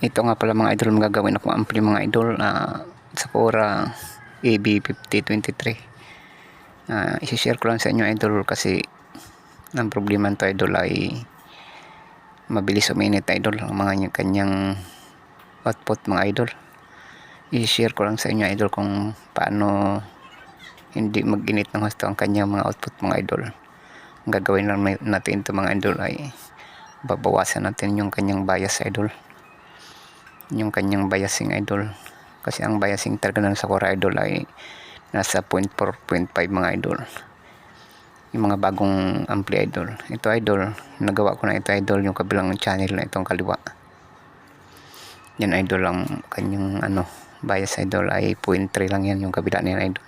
Ito nga pala mga idol, magagawin ako ampli mga idol na Sakura AB5023. Uh, isi-share ko lang sa inyo idol kasi ang problema nito idol ay mabilis uminit idol ang mga ny- kanyang output mga idol. I-share ko lang sa inyo idol kung paano hindi mag-init ng husto ang kanyang mga output mga idol. Ang gagawin lang natin ito mga idol ay babawasan natin yung kanyang bias idol yung kanyang biasing idol. Kasi ang biasing talaga ng Sakura idol ay nasa 0.4.5 mga idol. Yung mga bagong ampli idol. Ito idol nagawa ko na ito idol yung kabilang channel na itong kaliwa. Yan idol ang kanyang ano bias idol ay 0.3 lang yan yung kabila niyan idol.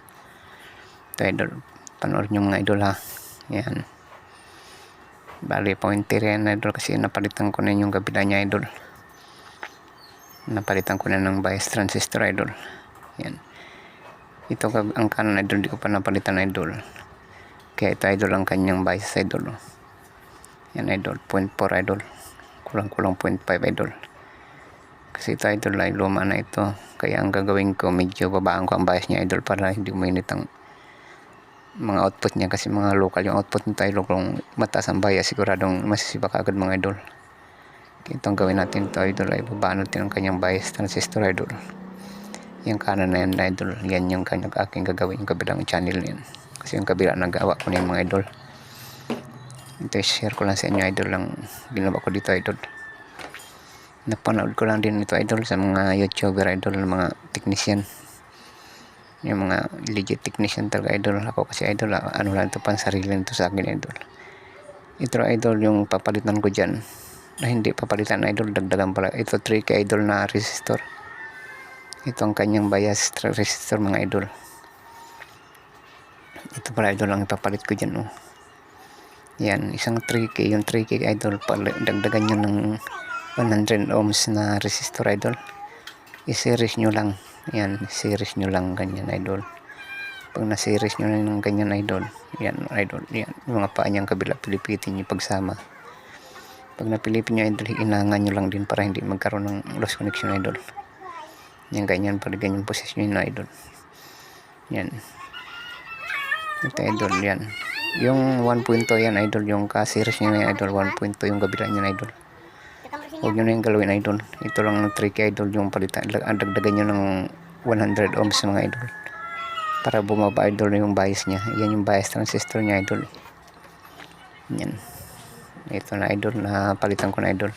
Ito idol panoorin nyo mga idol ha. Yan. Bali 0.3 yan idol kasi napalitan ko na yung kabila niya idol napalitan ko na ng bias transistor idol. Yan. Ito ang kanan idol di ko pa napalitan idol. Kaya ito idol ang kanyang bias idol oh. yan idol. 0.4 idol. Kulang kulang 0.5 idol. Kasi ito idol ay luma na ito. Kaya ang gagawin ko medyo babaan ko ang bias niya idol para hindi uminit ang mga output niya. Kasi mga local yung output nito idol kung mataas ang bias siguradong masisibak agad mga idol itong gawin natin ito idol ay babaan natin ang kanyang bias transistor idol. Yung kanan na yan idol yan yung kanyang aking gagawin yung kabilang channel yan. Kasi yung kabila nagawa ko na yung mga idol. Ito share ko lang sa inyo idol lang ginawa ko dito idol. Napanood ko lang din ito idol sa mga youtuber idol mga technician. Yung mga legit technician talaga idol. Ako kasi idol ah, ano lang ito pang sarili nito sa akin idol. Ito idol yung papalitan ko dyan na hindi papalitan idol dagdagan pala. Ito 3k idol na resistor. Ito ang kanyang bias resistor mga idol. Ito pala idol ang ipapalit ko dyan oh. yan isang 3k yung 3k idol pala, dagdagan nyo ng 100 ohms na resistor idol. I-series nyo lang. Yan series nyo lang ganyan idol. Pag na-series nyo na ng ganyan idol yan idol yan. Mga paa niyang kabila pilipitin nyo pagsama pag napilipin nyo idol inangan nyo lang din para hindi magkaroon ng loss connection idol. Yan ganyan pag ganyan posisyon na idol. Yan. Ito idol yan. Yung 1.2 yan idol yung ka-series nyo na idol 1.2 yung kabila nyo idol. Huwag nyo na yung galawin idol. Ito lang ng trick idol yung palitan ang dagdagan nyo ng 100 ohms mga idol. Para bumaba idol yung bias niya. Yan yung bias transistor niya idol. Yan ito na idol na palitan ko na idol.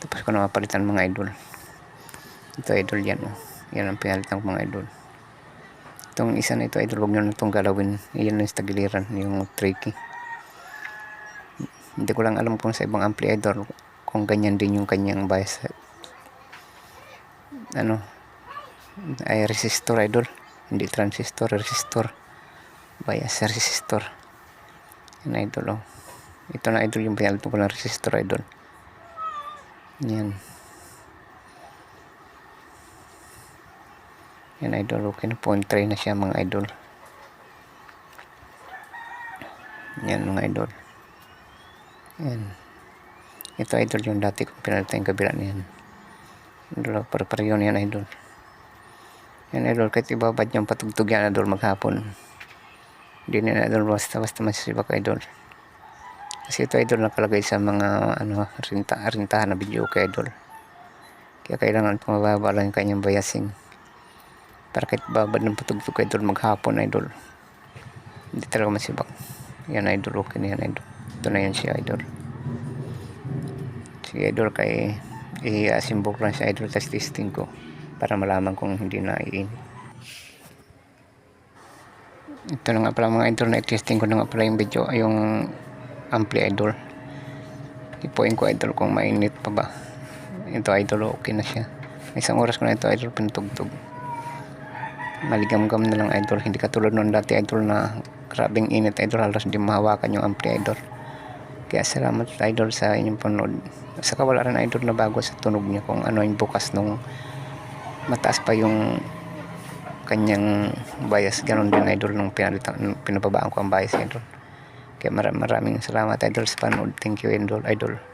Tapos ko na mapalitan mga idol. Ito idol yan oh. yan ang pinalitan ko mga idol. Itong isa na ito idol huwag nyo na itong galawin. Yan yung sa tagiliran yung tricky. Hindi ko lang alam kung sa ibang ampli idol kung ganyan din yung kanyang bias. Ano? Ay resistor idol. Hindi transistor resistor. Bias resistor. Yan idol oh ito na idol yung pinalitan ko ng resistor idol. Yan. Yan idol okay na 0.3 na siya mga idol. Yan mga idol. Yan. Ito idol yung dati kong pinalitan yung kabila niyan idol para para yun yan idol. Yan idol kahit ibabad yung patugtog yan idol maghapon. Hindi na idol basta basta masisibak idol kasi ito idol nakalagay sa mga ano rinta, rintahan na video kay idol. Kaya kailangan ito mababa lang yung kanyang biasing. Para kahit babad ng patugtog idol maghapon idol. Hindi talaga masibak yan idol. Okay na yan idol. Ito na yan siya idol. Sige idol kay i-asimbok lang siya idol test testing ko. Para malaman kung hindi na iinit ito na nga pala mga idol na testing ko na nga pala yung video yung ampli idol. Ipuin ko idol kung mainit pa ba. Ito idol okay na siya. Isang oras ko na ito idol pinutugtog maligam-gam na lang idol. Hindi katulad noon dati idol na grabing init idol. Halos hindi mahawakan yung ampli idol. Kaya salamat idol sa inyong panood saka wala rin idol na bago sa tunog niya kung ano yung bukas nung mataas pa yung kanyang bias. Ganon din idol nung pinababaan ko ang bias idol kaya maraming, salamat idol sa panood thank you idol. Idol